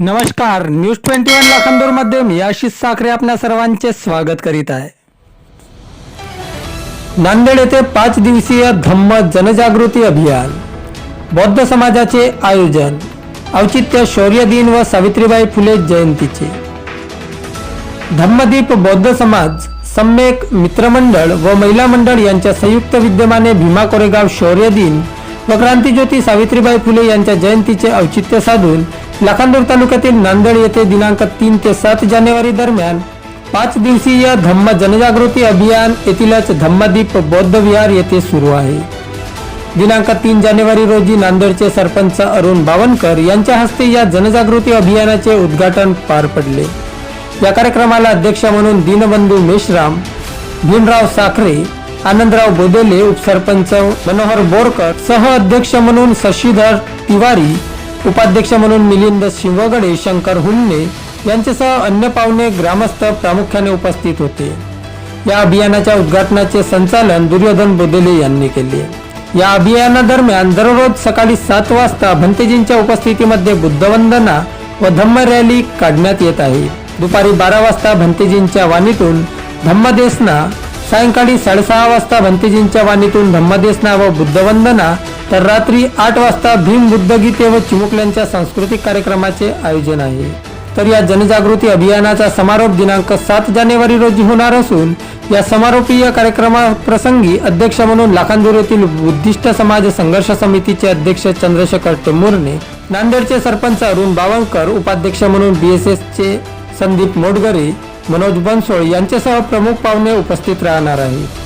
नमस्कार news twenty one लाखांदूरमध्ये मी आशिष साखरे आपल्या सर्वांचे स्वागत करीत आहे. नांदेड येथे पाच दिवसीय धम्म जनजागृती अभियान बौद्ध समाजाचे आयोजन औचित्य शौर्य दिन व सावित्रीबाई फुले जयंतीचे. धम्मदीप बौद्ध समाज सम्यक मित्रमंडळ व महिला मंडळ यांच्या संयुक्त विद्यमाने भीमा कोरेगाव शौर्य दिन व क्रांतीज्योती सावित्रीबाई फुले यांच्या जयंतीचे औचित्य साधून लाखांदूर तालुक्यातील नांदेड येथे दिनांक तीन ते सात जानेवारी दरम्यान पाच दिवसीय धम्म जनजागृती अभियान येथीलच धम्मदीप बौद्ध विहार येथे सुरू आहे. दिनांक तीन जानेवारी रोजी नांदेडचे सरपंच अरुण बावनकर यांच्या हस्ते या जनजागृती अभियानाचे उद्घाटन पार पडले. या कार्यक्रमाला अध्यक्ष म्हणून दीनबंधू मेश्राम भीमराव साखरे आनंदराव बोदेले उपसरपंच मनोहर बोरकर सह अध्यक्ष म्हणून शशीधर तिवारी उपाध्यक्ष म्हणून मिलिंद शिवगडे शंकर हुल्ले यांच्यासह अन्य पाहुणे ग्रामस्थ प्रामुख्याने उपस्थित होते. या अभियानाच्या उद्घाटनाचे संचालन दुर्योधन बोदेले यांनी केले. या अभियानादरम्यान दररोज सकाळी सात वाजता भंतेजींच्या उपस्थितीमध्ये बुद्धवंदना व धम्म रॅली काढण्यात येत आहे. दुपारी बारा वाजता भंतेजींच्या वाणीतून धम्मदेसना सायंकाळी साडेसहा वाजता भंतेजींच्या वाणीतून धम्मदेसना व बुद्धवंदना तर रात्री आठ वाजता भीम बुद्धगीते व चिमुकल्यांच्या सांस्कृतिक कार्यक्रमाचे आयोजन आहे. तर या जनजागृती अभियानाचा समारोप दिनांक सात जानेवारी रोजी होणार असून या समारोपीय कार्यक्रमाप्रसंगी अध्यक्ष म्हणून लाखांदूर येथील बुद्धिस्ट समाज संघर्ष समितीचे अध्यक्ष चंद्रशेखर टेंभुर्णे नांदेडचे सरपंच अरुण बावनकर उपाध्यक्ष म्हणून बीएसएसचे संदीप मोडगरे मनोज बनसोळ यांच्यासह प्रमुख पाहुणे उपस्थित राहणार आहेत.